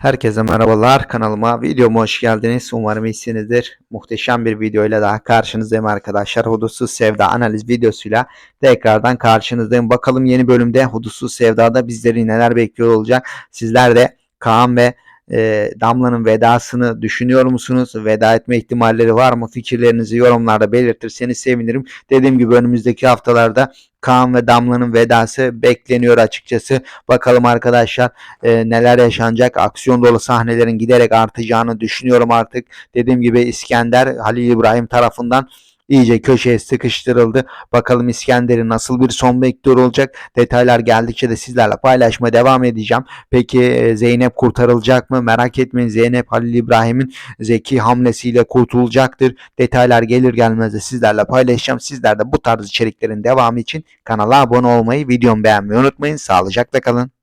Herkese merhabalar kanalıma videoma hoş geldiniz. Umarım iyisinizdir. Muhteşem bir videoyla daha karşınızdayım arkadaşlar. Hudutsuz Sevda analiz videosuyla tekrardan karşınızdayım. Bakalım yeni bölümde Hudutsuz Sevda'da bizleri neler bekliyor olacak. Sizler de Kaan ve e, Damla'nın vedasını düşünüyor musunuz? Veda etme ihtimalleri var mı? Fikirlerinizi yorumlarda belirtirseniz sevinirim. Dediğim gibi önümüzdeki haftalarda Kaan ve Damla'nın vedası bekleniyor açıkçası. Bakalım arkadaşlar e, neler yaşanacak. Aksiyon dolu sahnelerin giderek artacağını düşünüyorum artık. Dediğim gibi İskender Halil İbrahim tarafından iyice köşeye sıkıştırıldı. Bakalım İskender'in nasıl bir son bekliyor olacak. Detaylar geldikçe de sizlerle paylaşmaya devam edeceğim. Peki e, Zeynep kurtarılacak mı? Merak etmeyin Zeynep Halil İbrahim'in zeki hamlesiyle kurtulacaktır. Detaylar gelir gelmez de sizlerle paylaşacağım. Sizler de bu tarz içeriklerin devamı için kanala abone olmayı, videomu beğenmeyi unutmayın. Sağlıcakla kalın.